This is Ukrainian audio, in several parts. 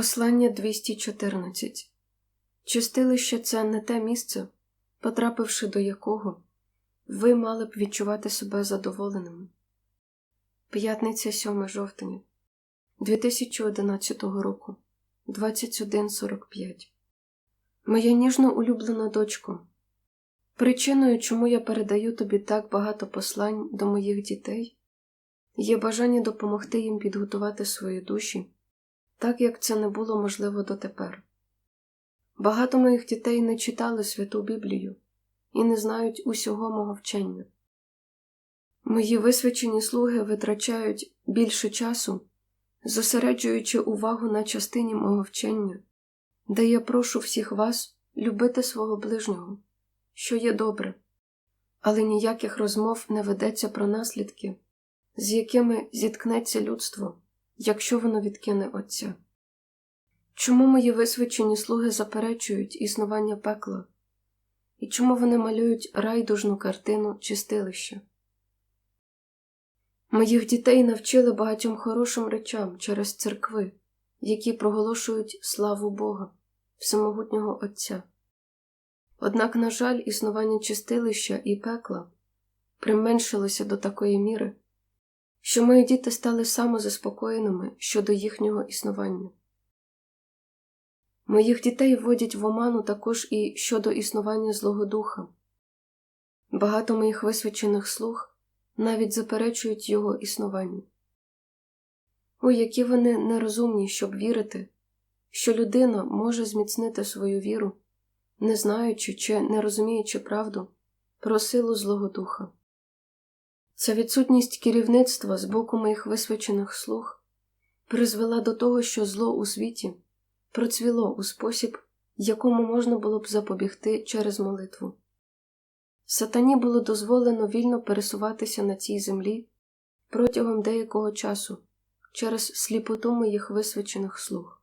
Послання 214 Чистилище це не те місце, потрапивши до якого ви мали б відчувати себе задоволеними. П'ятниця 7 жовтня 2011 року 21.45 Моя ніжно улюблена дочко. Причиною, чому я передаю тобі так багато послань до моїх дітей, є бажання допомогти їм підготувати свої душі так як це не було можливо дотепер. Багато моїх дітей не читали святу Біблію і не знають усього мого вчення. Мої висвячені слуги витрачають більше часу, зосереджуючи увагу на частині мого вчення, де я прошу всіх вас любити свого ближнього, що є добре, але ніяких розмов не ведеться про наслідки, з якими зіткнеться людство якщо воно відкине Отця. Чому мої висвячені слуги заперечують існування пекла? І чому вони малюють райдужну картину чистилища? Моїх дітей навчили багатьом хорошим речам через церкви, які проголошують славу Бога, всемогутнього Отця. Однак, на жаль, існування чистилища і пекла применшилося до такої міри, що мої діти стали самозаспокоєними щодо їхнього існування. Моїх дітей вводять в оману також і щодо існування Злого Духа. Багато моїх висвячених слуг навіть заперечують його існування. Ой, які вони нерозумні, щоб вірити, що людина може зміцнити свою віру, не знаючи чи не розуміючи правду про силу Злого Духа. Ця відсутність керівництва з боку моїх висвячених слуг призвела до того, що зло у світі процвіло у спосіб, якому можна було б запобігти через молитву. Сатані було дозволено вільно пересуватися на цій землі протягом деякого часу через сліпоту моїх висвячених слуг.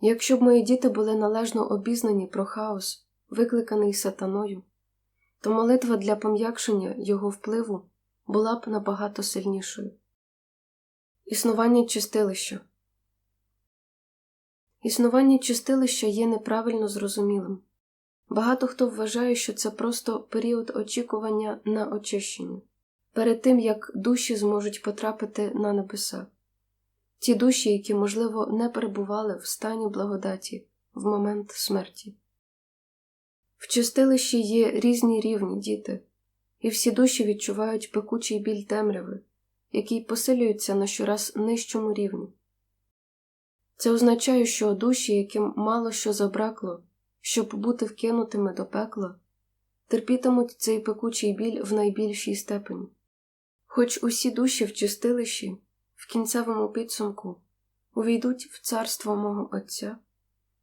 Якщо б мої діти були належно обізнані про хаос, викликаний сатаною, то молитва для пом'якшення його впливу була б набагато сильнішою. Існування чистилища Існування чистилища є неправильно зрозумілим. Багато хто вважає, що це просто період очікування на очищення перед тим як душі зможуть потрапити на небеса, ті душі, які, можливо, не перебували в стані благодаті в момент смерті. В чистилищі є різні рівні діти, і всі душі відчувають пекучий біль темряви, який посилюється на щораз нижчому рівні. Це означає, що душі, яким мало що забракло, щоб бути вкинутими до пекла, терпітимуть цей пекучий біль в найбільшій степені. Хоч усі душі в чистилищі, в кінцевому підсумку, увійдуть в царство мого Отця,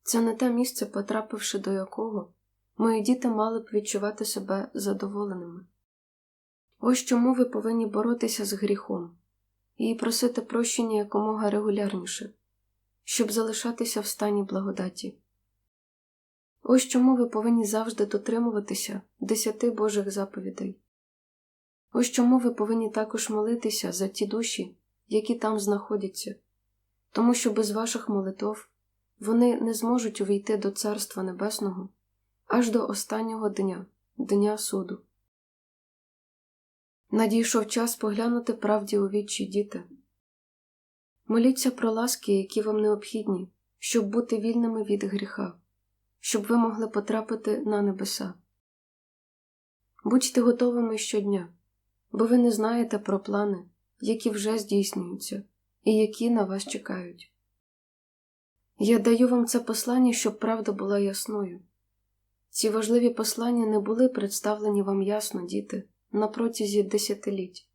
це не те місце, потрапивши до якого мої діти мали б відчувати себе задоволеними. Ось чому ви повинні боротися з гріхом і просити прощення якомога регулярніше, щоб залишатися в стані благодаті. Ось чому ви повинні завжди дотримуватися десяти Божих заповідей. Ось чому ви повинні також молитися за ті душі, які там знаходяться, тому що без ваших молитов вони не зможуть увійти до Царства Небесного аж до останнього дня, дня суду. Надійшов час поглянути правді у вічі діти. Моліться про ласки, які вам необхідні, щоб бути вільними від гріха, щоб ви могли потрапити на небеса. Будьте готовими щодня, бо ви не знаєте про плани, які вже здійснюються і які на вас чекають. Я даю вам це послання, щоб правда була ясною. Ці важливі послання не були представлені вам ясно, діти, на протязі десятиліть.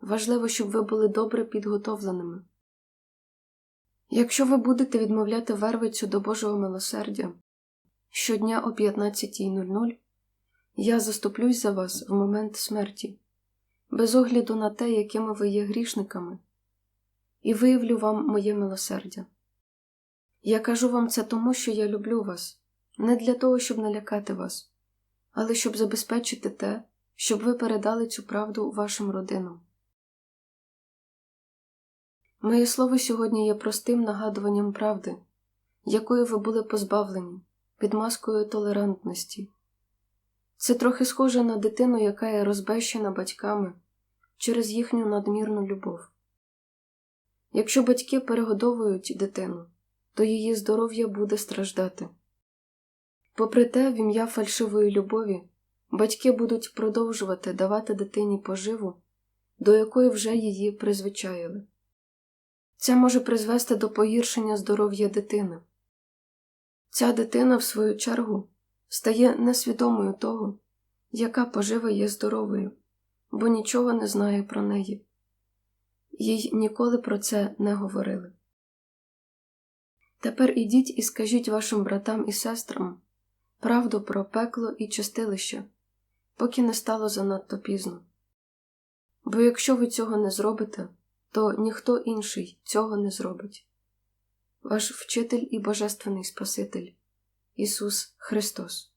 Важливо, щоб ви були добре підготовленими. Якщо ви будете відмовляти вервицю до Божого милосердя щодня о 15.00, я заступлюсь за вас в момент смерті, без огляду на те, якими ви є грішниками, і виявлю вам моє милосердя. Я кажу вам це тому, що я люблю вас не для того, щоб налякати вас, але щоб забезпечити те, щоб ви передали цю правду вашим родинам. Моє слово сьогодні є простим нагадуванням правди, якої ви були позбавлені під маскою толерантності. Це трохи схоже на дитину, яка є розбещена батьками через їхню надмірну любов. Якщо батьки перегодовують дитину, то її здоров'я буде страждати. Попри те, в ім'я фальшивої любові батьки будуть продовжувати давати дитині поживу, до якої вже її призвичаїли. Це може призвести до погіршення здоров'я дитини. Ця дитина, в свою чергу, стає несвідомою того, яка пожива є здоровою, бо нічого не знає про неї. Їй ніколи про це не говорили. Тепер ідіть і скажіть вашим братам і сестрам правду про пекло і чистилище, поки не стало занадто пізно. Бо якщо ви цього не зробите, то ніхто інший цього не зробить. Ваш вчитель і Божественний Спаситель Ісус Христос.